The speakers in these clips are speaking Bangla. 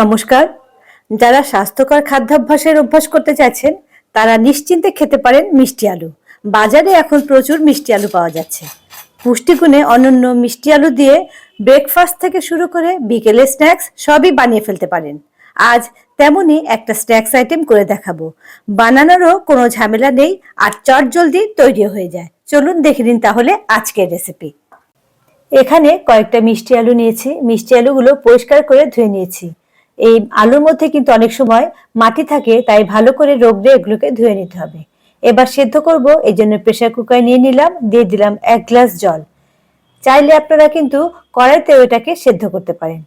নমস্কার। যারা স্বাস্থ্যকর খাদ্যাভ্যাসের অভ্যাস করতে চাইছেন, তারা নিশ্চিন্তে খেতে পারেন মিষ্টি আলু। বাজারে এখন প্রচুর মিষ্টি আলু পাওয়া যাচ্ছে। পুষ্টিগুণে অনন্য মিষ্টি আলু দিয়ে ব্রেকফাস্ট থেকে শুরু করে বিকেলে স্ন্যাক্স সবই বানিয়ে ফেলতে পারেন। আজ তেমনই একটা স্ন্যাক্স আইটেম করে দেখাবো। বানানোরও কোনো ঝামেলা নেই, আর চট জলদি তৈরি হয়ে যায়। চলুন দেখে নিন তাহলে আজকের রেসিপি এখানে কয়েকটা মিষ্টি আলু নিয়েছি। মিষ্টি আলুগুলো পরিষ্কার করে ধুয়ে নিয়েছি। এই আলুর মধ্যে কিন্তু অনেক সময় মাটি থাকে, তাই ভালো করে রোগড়ে এগুলোকে ধুয়ে নিতে হবে। এবার সেদ্ধ করব, এই জন্য প্রেশার কুকার নিয়ে নিলাম, দিয়ে দিলাম এক গ্লাস জল। চাইলে আপনারা কিন্তু কড়াইতেও এটাকে সেদ্ধ করতে পারেন।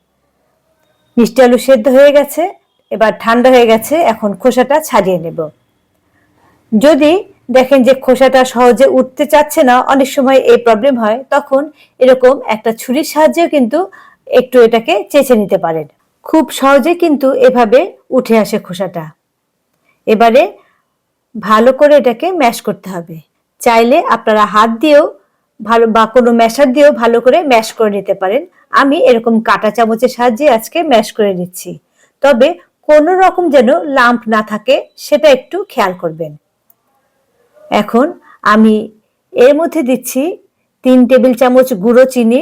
মিষ্টি আলু সেদ্ধ হয়ে গেছে, এবার ঠান্ডা হয়ে গেছে, এখন খোসাটা ছাড়িয়ে নেব। যদি দেখেন যে খোসাটা সহজে উঠতে চাচ্ছে না, অনেক সময় এই প্রবলেম হয়, তখন এরকম একটা ছুরির সাহায্যেও কিন্তু একটু এটাকে চেঁচে নিতে পারেন। খুব সহজে কিন্তু এভাবে উঠে আসে খোসাটা। এবারে ভালো করে এটাকে ম্যাশ করতে হবে। চাইলে আপনারা হাত দিয়েও ভালো বা কোনো ম্যাশার দিয়েও ভালো করে ম্যাশ করে নিতে পারেন। আমি এরকম কাঁটা চামচের সাহায্যে আজকে ম্যাশ করে নিচ্ছি। তবে কোনো রকম যেন লাম্প না থাকে, সেটা একটু খেয়াল করবেন। এখন আমি এর মধ্যে দিচ্ছি তিন টেবিল চামচ গুঁড়ো চিনি।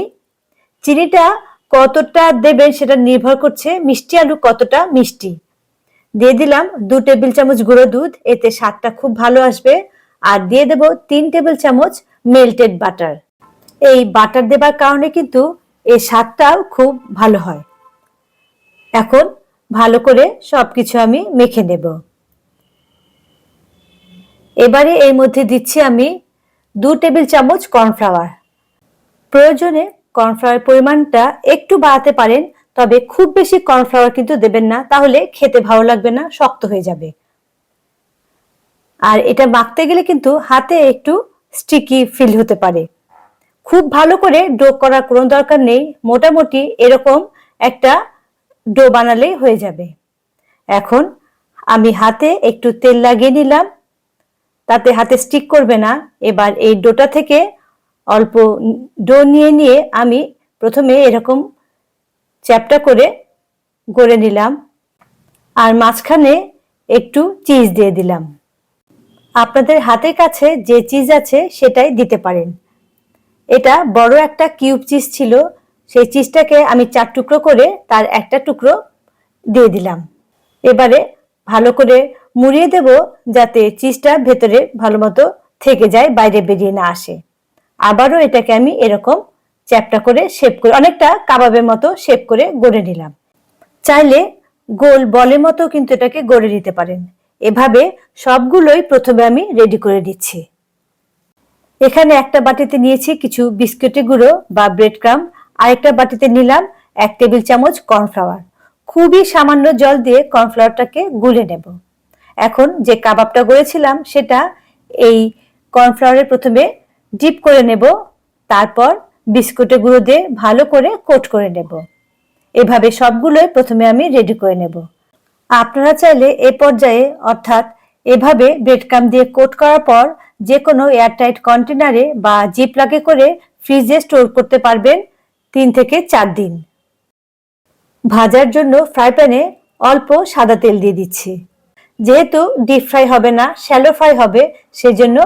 চিনিটা কতটা দেবেন সেটা নির্ভর করছে মিষ্টি আলু কতটা মিষ্টি। দিয়ে দিলাম দু টেবিল চামচ গুঁড়ো দুধ, এতে স্বাদটা খুব ভালো আসবে। আর দিয়ে দেব তিন টেবিল চামচ মেল্টেড বাটার এই বাটার দেবার কারণে কিন্তু এই স্বাদটাও খুব ভালো হয়। এখন ভালো করে সবকিছু আমি মেখে নেব। এবারে এর মধ্যে দিচ্ছি আমি দু টেবিল চামচ কর্নফ্লাওয়ার প্রয়োজনে কর্নফ্লাওয়ার পরিমাণটা একটু বাড়াতে পারেন, তবে খুব বেশি কর্নফ্লাওয়ার কিন্তু দেবেন না, তাহলে খেতে ভালো লাগবে না, শক্ত হয়ে যাবে। আর এটা মাখতে গেলে কিন্তু হাতে একটু স্টিকি ফিল হতে পারে। খুব ভালো করে ডো করার কোনো দরকার নেই, মোটামুটি এরকম একটা ডো বানালেই হয়ে যাবে। এখন আমি হাতে একটু তেল লাগিয়ে নিলাম, তাতে হাতে স্টিক করবে না, এবার এই ডোটা থেকে অল্প ডো নিয়ে নিয়ে আমি প্রথমে এরকম চ্যাপটা করে গড়ে নিলাম। আর মাঝখানে একটু চিজ দিয়ে দিলাম। আপনাদের হাতের কাছে যে চিজ আছে সেটাই দিতে পারেন। এটা বড় একটা কিউব চিজ ছিল, সেই চিজটাকে আমি চার টুকরো করে তার একটা টুকরো দিয়ে দিলাম। এবারে ভালো করে মুড়িয়ে দেব যাতে চিজটা ভেতরে ভালো মতো থেকে যায়, বাইরে বেরিয়ে না আসে। আবারও এটাকে আমি এরকম চ্যাপটা করে শেপ করে, অনেকটা কাবাবের মতো শেপ করে গড়ে নিলাম। চাইলে গোল বলের মতো কিন্তু এটাকে গড়ে নিতে পারেন। এভাবে সবগুলোই প্রথমে আমি রেডি করে দিচ্ছি এখানে একটা বাটিতে নিয়েছি কিছু বিস্কুটের গুঁড়ো বা ব্রেড ক্রাম। আরেকটা বাটিতে নিলাম এক টেবিল চামচ কর্নফ্লাওয়ার। খুবই সামান্য জল দিয়ে কর্নফ্লাওয়ারটাকে গুলে নেব। এখন যে কাবাবটা গড়েছিলাম সেটা এই কর্নফ্লাওয়ারে প্রথমে ডিপ করে নেব, তারপর বিস্কুটের গুঁড়ো দিয়ে ভালো করে কোট করে নেব। এভাবে সবগুলোই প্রথমে আমি রেডি করে নেব। আপনারা চাইলে এ পর্যায়ে, অর্থাৎ এভাবে ব্রেডকাম দিয়ে কোট করার পর যে কোনো এয়ারটাইট কন্টেনারে বা জিপলাকে করে ফ্রিজে স্টোর করতে পারবেন তিন থেকে চার দিন। ভাজার জন্য ফ্রাই প্যানে অল্প সাদা তেল দিয়ে দিচ্ছি। যেহেতু ডিপ ফ্রাই হবে না শ্যালো ফ্রাই হবে, সেজন্য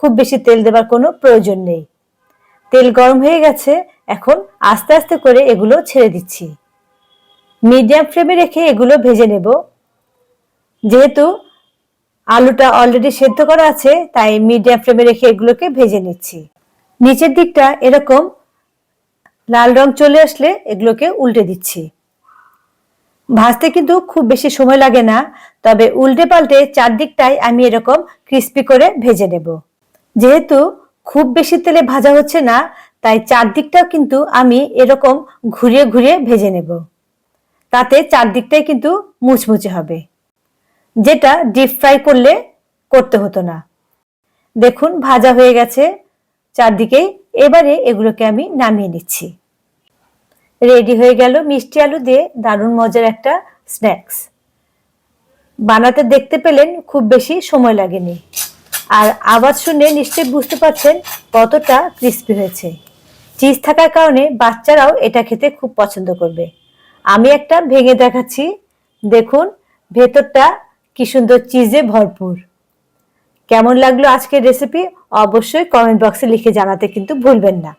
খুব বেশি তেল দেবার কোনো প্রয়োজন নেই। তেল গরম হয়ে গেছে, এখন আস্তে আস্তে করে এগুলো ছেড়ে দিচ্ছি। মিডিয়াম ফ্লেমে রেখে এগুলো ভেজে নেব। যেহেতু আলুটা অলরেডি সেদ্ধ করা আছে, তাই মিডিয়াম ফ্লেমে রেখে এগুলোকে ভেজে নিচ্ছি। নিচের দিকটা এরকম লাল রং চলে আসলে এগুলোকে উল্টে দিচ্ছি। ভাজতে কিন্তু খুব বেশি সময় লাগে না, তবে উল্টে পাল্টে চারদিকটাই আমি এরকম ক্রিস্পি করে ভেজে নেব। যেহেতু খুব বেশি তেলে ভাজা হচ্ছে না, তাই চারদিকটাও কিন্তু আমি এরকম ঘুরিয়ে ঘুরিয়ে ভেজে নেব। তাতে চারদিকটাই কিন্তু মুচমুচে হবে, যেটা ডিপ ফ্রাই করলে করতে হতো না। দেখুন, ভাজা হয়ে গেছে চারদিকেই। এবারে এগুলোকে আমি নামিয়ে নিচ্ছি। রেডি হয়ে গেল মিষ্টি আলু দিয়ে দারুণ মজার একটা স্ন্যাক্স। বানাতে দেখতে পেলেন খুব বেশি সময় লাগেনি। আর আওয়াজ শুনে নিশ্চয়ই বুঝতে পারছেন কতটা ক্রিস্পি হয়েছে। চিজ থাকার কারণে বাচ্চারাও এটা খেতে খুব পছন্দ করবে। আমি একটা ভেঙে দেখাচ্ছি। দেখুন, ভেতরটা কি সুন্দর চিজে ভরপুর। কেমন লাগল আজকের রেসিপি অবশ্যই কমেন্ট বক্সে লিখে জানাতে কিন্তু ভুলবেন না।